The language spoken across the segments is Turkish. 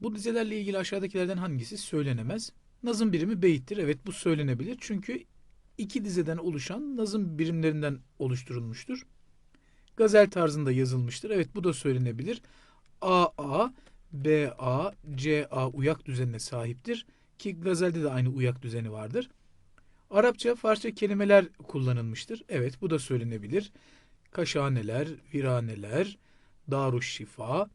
Bu dizelerle ilgili aşağıdakilerden hangisi söylenemez? Nazım birimi beyittir. Evet bu söylenebilir. Çünkü iki dizeden oluşan nazım birimlerinden oluşturulmuştur. Gazel tarzında yazılmıştır. Evet bu da söylenebilir. A A, B A, C A uyak düzenine sahiptir. Ki gazelde de aynı uyak düzeni vardır. Arapça, Farsça kelimeler kullanılmıştır. Evet bu da söylenebilir. Kaşaneler, viraneler, darüşşifa,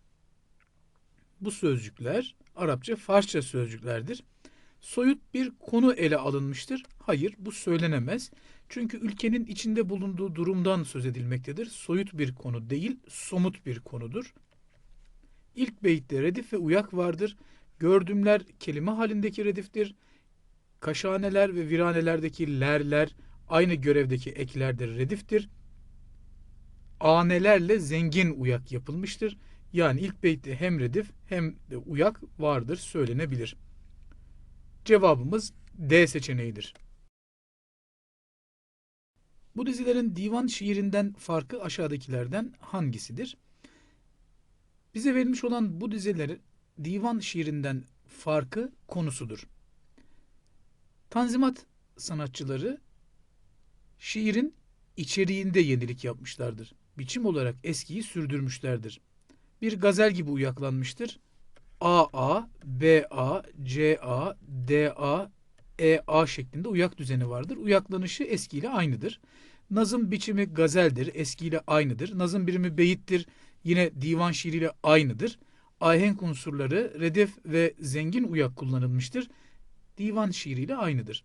bu sözcükler Arapça, Farsça sözcüklerdir. Soyut bir konu ele alınmıştır. Hayır, bu söylenemez. Çünkü ülkenin içinde bulunduğu durumdan söz edilmektedir. Soyut bir konu değil, somut bir konudur. İlk beyitte redif ve uyak vardır. Gördümler kelime halindeki rediftir. Kaşaneler ve viranelerdeki lerler aynı görevdeki eklerdir, rediftir. Anelerle zengin uyak yapılmıştır. Yani ilk beytte hem redif hem de uyak vardır söylenebilir. Cevabımız D seçeneğidir. Bu dizilerin divan şiirinden farkı aşağıdakilerden hangisidir? Bize verilmiş olan bu dizilerin divan şiirinden farkı konusudur. Tanzimat sanatçıları şiirin içeriğinde yenilik yapmışlardır. Biçim olarak eskiyi sürdürmüşlerdir bir gazel gibi uyaklanmıştır. A A, B A, C A, D A, E A şeklinde uyak düzeni vardır. Uyaklanışı eskiyle aynıdır. Nazım biçimi gazeldir, eskiyle aynıdır. Nazım birimi beyittir, yine divan şiiriyle aynıdır. Ahenk unsurları redef ve zengin uyak kullanılmıştır. Divan şiiriyle aynıdır.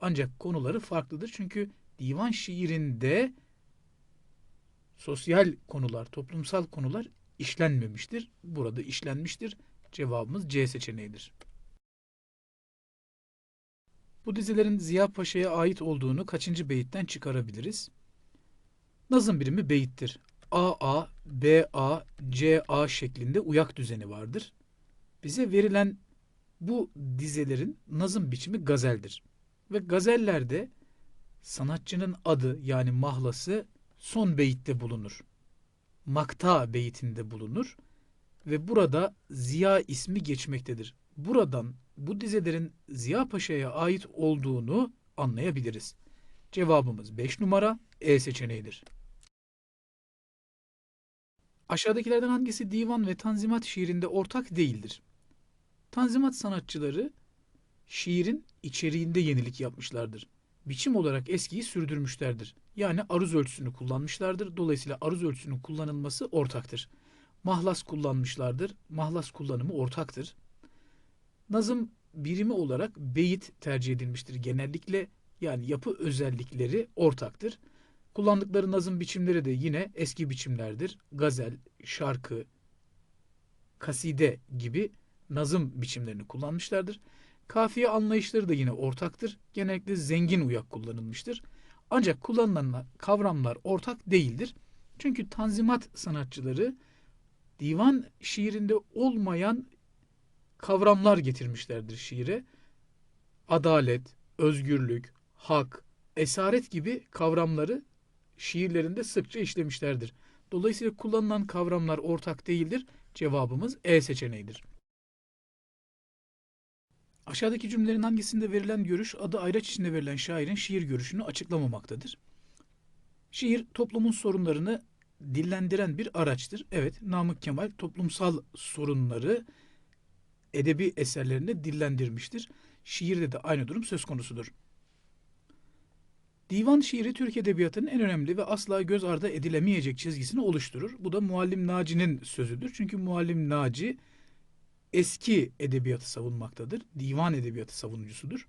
Ancak konuları farklıdır çünkü divan şiirinde sosyal konular, toplumsal konular işlenmemiştir. Burada işlenmiştir. Cevabımız C seçeneğidir. Bu dizilerin Ziya Paşa'ya ait olduğunu kaçıncı beyitten çıkarabiliriz? Nazım birimi beyittir. A A, B A, C A şeklinde uyak düzeni vardır. Bize verilen bu dizelerin nazım biçimi gazeldir. Ve gazellerde sanatçının adı yani mahlası son beyitte bulunur makta beytinde bulunur ve burada Ziya ismi geçmektedir. Buradan bu dizelerin Ziya Paşa'ya ait olduğunu anlayabiliriz. Cevabımız 5 numara E seçeneğidir. Aşağıdakilerden hangisi divan ve tanzimat şiirinde ortak değildir? Tanzimat sanatçıları şiirin içeriğinde yenilik yapmışlardır. Biçim olarak eskiyi sürdürmüşlerdir. Yani aruz ölçüsünü kullanmışlardır. Dolayısıyla aruz ölçüsünün kullanılması ortaktır. Mahlas kullanmışlardır. Mahlas kullanımı ortaktır. Nazım birimi olarak beyit tercih edilmiştir genellikle. Yani yapı özellikleri ortaktır. Kullandıkları nazım biçimleri de yine eski biçimlerdir. Gazel, şarkı, kaside gibi nazım biçimlerini kullanmışlardır. Kafiye anlayışları da yine ortaktır. Genellikle zengin uyak kullanılmıştır. Ancak kullanılan kavramlar ortak değildir. Çünkü tanzimat sanatçıları divan şiirinde olmayan kavramlar getirmişlerdir şiire. Adalet, özgürlük, hak, esaret gibi kavramları şiirlerinde sıkça işlemişlerdir. Dolayısıyla kullanılan kavramlar ortak değildir. Cevabımız E seçeneğidir. Aşağıdaki cümlelerin hangisinde verilen görüş adı ayraç içinde verilen şairin şiir görüşünü açıklamamaktadır? Şiir toplumun sorunlarını dillendiren bir araçtır. Evet, Namık Kemal toplumsal sorunları edebi eserlerinde dillendirmiştir. Şiirde de aynı durum söz konusudur. Divan şiiri Türk Edebiyatı'nın en önemli ve asla göz ardı edilemeyecek çizgisini oluşturur. Bu da Muallim Naci'nin sözüdür. Çünkü Muallim Naci eski edebiyatı savunmaktadır. Divan edebiyatı savunucusudur.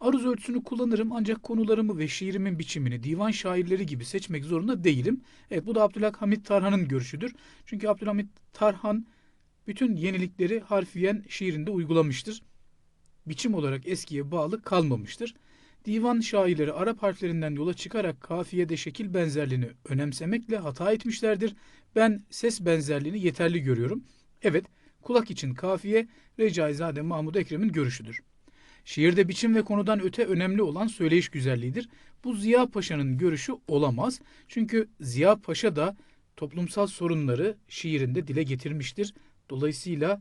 Aruz ölçüsünü kullanırım ancak konularımı ve şiirimin biçimini divan şairleri gibi seçmek zorunda değilim. Evet bu da Abdülhamit Tarhan'ın görüşüdür. Çünkü Abdülhamit Tarhan bütün yenilikleri harfiyen şiirinde uygulamıştır. Biçim olarak eskiye bağlı kalmamıştır. Divan şairleri Arap harflerinden yola çıkarak kafiyede şekil benzerliğini önemsemekle hata etmişlerdir. Ben ses benzerliğini yeterli görüyorum. Evet, kulak için kafiye Recaizade Mahmud Ekrem'in görüşüdür. Şiirde biçim ve konudan öte önemli olan söyleyiş güzelliğidir. Bu Ziya Paşa'nın görüşü olamaz. Çünkü Ziya Paşa da toplumsal sorunları şiirinde dile getirmiştir. Dolayısıyla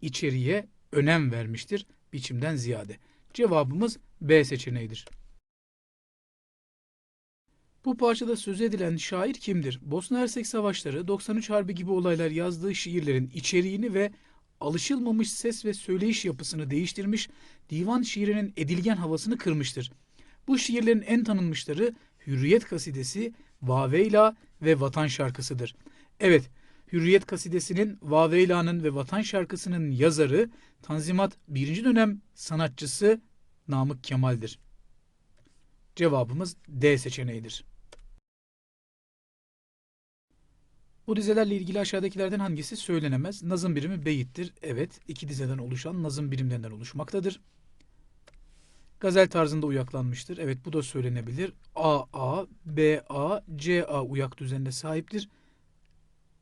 içeriye önem vermiştir biçimden ziyade. Cevabımız B seçeneğidir. Bu parçada söz edilen şair kimdir? Bosna Hersek Savaşları, 93 Harbi gibi olaylar yazdığı şiirlerin içeriğini ve alışılmamış ses ve söyleyiş yapısını değiştirmiş, divan şiirinin edilgen havasını kırmıştır. Bu şiirlerin en tanınmışları Hürriyet Kasidesi, Vaveyla ve Vatan Şarkısıdır. Evet, Hürriyet Kasidesi'nin, Vaveyla'nın ve Vatan Şarkısı'nın yazarı Tanzimat 1. dönem sanatçısı Namık Kemal'dir. Cevabımız D seçeneğidir. Bu dizelerle ilgili aşağıdakilerden hangisi söylenemez? Nazım birimi beyittir. Evet, iki dizeden oluşan nazım birimlerinden oluşmaktadır. Gazel tarzında uyaklanmıştır. Evet, bu da söylenebilir. A, A, B, uyak düzenine sahiptir.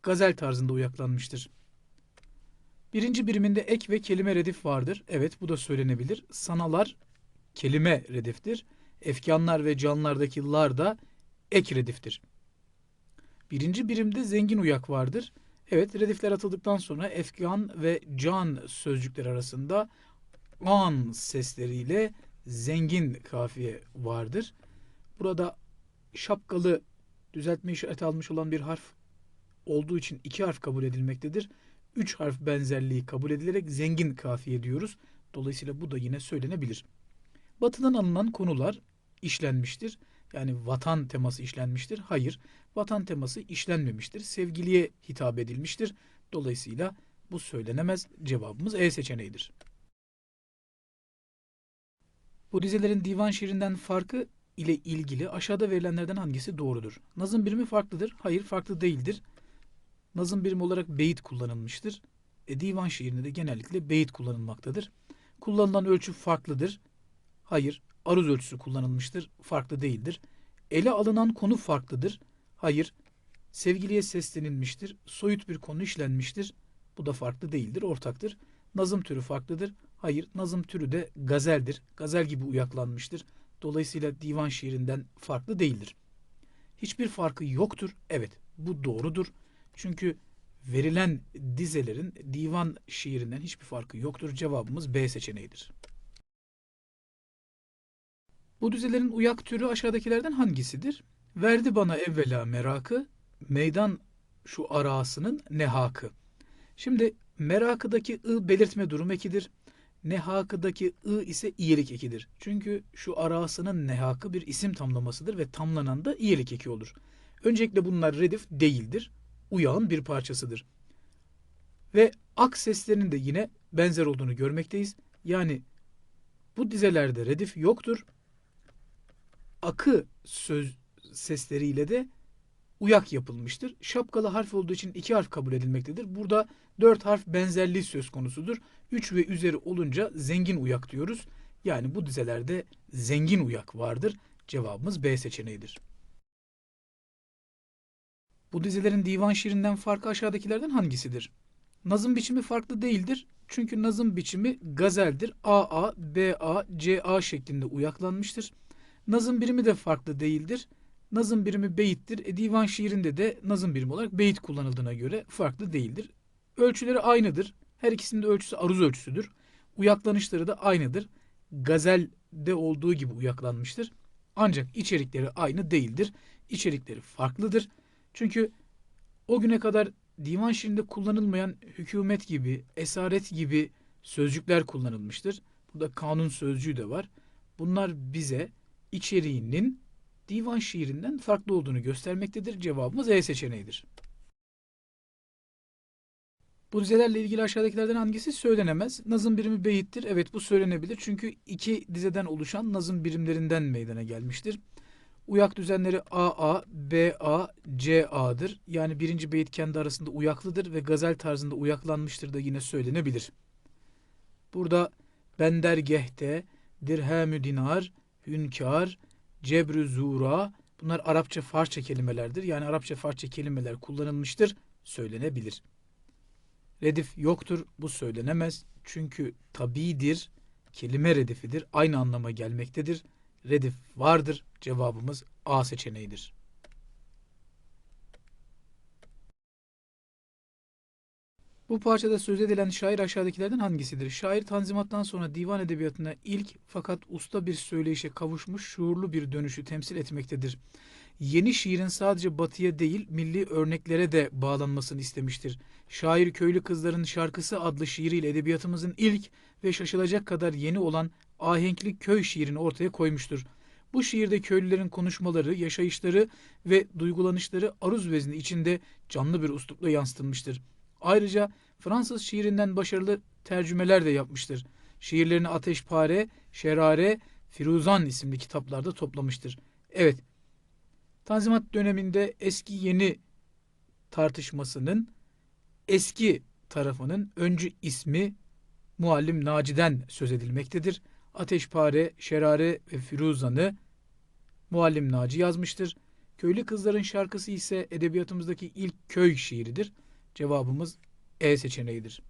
Gazel tarzında uyaklanmıştır. Birinci biriminde ek ve kelime redif vardır. Evet, bu da söylenebilir. Sanalar kelime rediftir. Efkanlar ve canlardaki lar da ek rediftir. Birinci birimde zengin uyak vardır. Evet redifler atıldıktan sonra efkan ve can sözcükler arasında an sesleriyle zengin kafiye vardır. Burada şapkalı düzeltme işareti almış olan bir harf olduğu için iki harf kabul edilmektedir. Üç harf benzerliği kabul edilerek zengin kafiye diyoruz. Dolayısıyla bu da yine söylenebilir. Batıdan alınan konular işlenmiştir. Yani vatan teması işlenmiştir. Hayır, vatan teması işlenmemiştir. Sevgiliye hitap edilmiştir. Dolayısıyla bu söylenemez. Cevabımız E seçeneğidir. Bu dizelerin divan şiirinden farkı ile ilgili aşağıda verilenlerden hangisi doğrudur? Nazım birimi farklıdır. Hayır, farklı değildir. Nazım birimi olarak beyit kullanılmıştır. E, divan şiirinde de genellikle beyit kullanılmaktadır. Kullanılan ölçü farklıdır. Hayır, aruz ölçüsü kullanılmıştır. Farklı değildir. Ele alınan konu farklıdır. Hayır, sevgiliye seslenilmiştir. Soyut bir konu işlenmiştir. Bu da farklı değildir, ortaktır. Nazım türü farklıdır. Hayır, nazım türü de gazeldir. Gazel gibi uyaklanmıştır. Dolayısıyla divan şiirinden farklı değildir. Hiçbir farkı yoktur. Evet, bu doğrudur. Çünkü verilen dizelerin divan şiirinden hiçbir farkı yoktur. Cevabımız B seçeneğidir. Bu düzelerin uyak türü aşağıdakilerden hangisidir? Verdi bana evvela merakı, meydan şu arasının nehakı. Şimdi merakıdaki ı belirtme durum ekidir. Nehakıdaki ı ise iyilik ekidir. Çünkü şu arasının nehakı bir isim tamlamasıdır ve tamlanan da iyilik eki olur. Öncelikle bunlar redif değildir. Uyağın bir parçasıdır. Ve ak seslerinin de yine benzer olduğunu görmekteyiz. Yani bu dizelerde redif yoktur akı söz sesleriyle de uyak yapılmıştır. Şapkalı harf olduğu için iki harf kabul edilmektedir. Burada dört harf benzerliği söz konusudur. Üç ve üzeri olunca zengin uyak diyoruz. Yani bu dizelerde zengin uyak vardır. Cevabımız B seçeneğidir. Bu dizelerin divan şiirinden farkı aşağıdakilerden hangisidir? Nazım biçimi farklı değildir. Çünkü nazım biçimi gazeldir. AA, BA, CA şeklinde uyaklanmıştır. Nazım birimi de farklı değildir. Nazım birimi beyittir. E, divan şiirinde de nazım birimi olarak beyit kullanıldığına göre farklı değildir. Ölçüleri aynıdır. Her ikisinin de ölçüsü aruz ölçüsüdür. Uyaklanışları da aynıdır. Gazelde olduğu gibi uyaklanmıştır. Ancak içerikleri aynı değildir. İçerikleri farklıdır. Çünkü o güne kadar divan şiirinde kullanılmayan hükümet gibi, esaret gibi sözcükler kullanılmıştır. Burada kanun sözcüğü de var. Bunlar bize içeriğinin divan şiirinden farklı olduğunu göstermektedir. Cevabımız E seçeneğidir. Bu dizelerle ilgili aşağıdakilerden hangisi söylenemez? Nazım birimi beyittir. Evet bu söylenebilir. Çünkü iki dizeden oluşan nazım birimlerinden meydana gelmiştir. Uyak düzenleri AA, BA, CA'dır. Yani birinci beyit kendi arasında uyaklıdır ve gazel tarzında uyaklanmıştır da yine söylenebilir. Burada bendergehte, dirhemü dinar, hünkâr, cebrü zura bunlar Arapça Farsça kelimelerdir. Yani Arapça Farsça kelimeler kullanılmıştır, söylenebilir. Redif yoktur, bu söylenemez. Çünkü tabidir, kelime redifidir, aynı anlama gelmektedir. Redif vardır, cevabımız A seçeneğidir. Bu parçada söz edilen şair aşağıdakilerden hangisidir? Şair Tanzimat'tan sonra divan edebiyatına ilk fakat usta bir söyleyişe kavuşmuş şuurlu bir dönüşü temsil etmektedir. Yeni şiirin sadece batıya değil milli örneklere de bağlanmasını istemiştir. Şair Köylü Kızların Şarkısı adlı şiiriyle edebiyatımızın ilk ve şaşılacak kadar yeni olan ahenkli köy şiirini ortaya koymuştur. Bu şiirde köylülerin konuşmaları, yaşayışları ve duygulanışları aruz vezni içinde canlı bir uslupla yansıtılmıştır. Ayrıca Fransız şiirinden başarılı tercümeler de yapmıştır. Şiirlerini Ateşpare, Şerare, Firuzan isimli kitaplarda toplamıştır. Evet, Tanzimat döneminde eski yeni tartışmasının eski tarafının öncü ismi Muallim Naci'den söz edilmektedir. Ateşpare, Şerare ve Firuzan'ı Muallim Naci yazmıştır. Köylü Kızların Şarkısı ise edebiyatımızdaki ilk köy şiiridir. Cevabımız E seçeneğidir.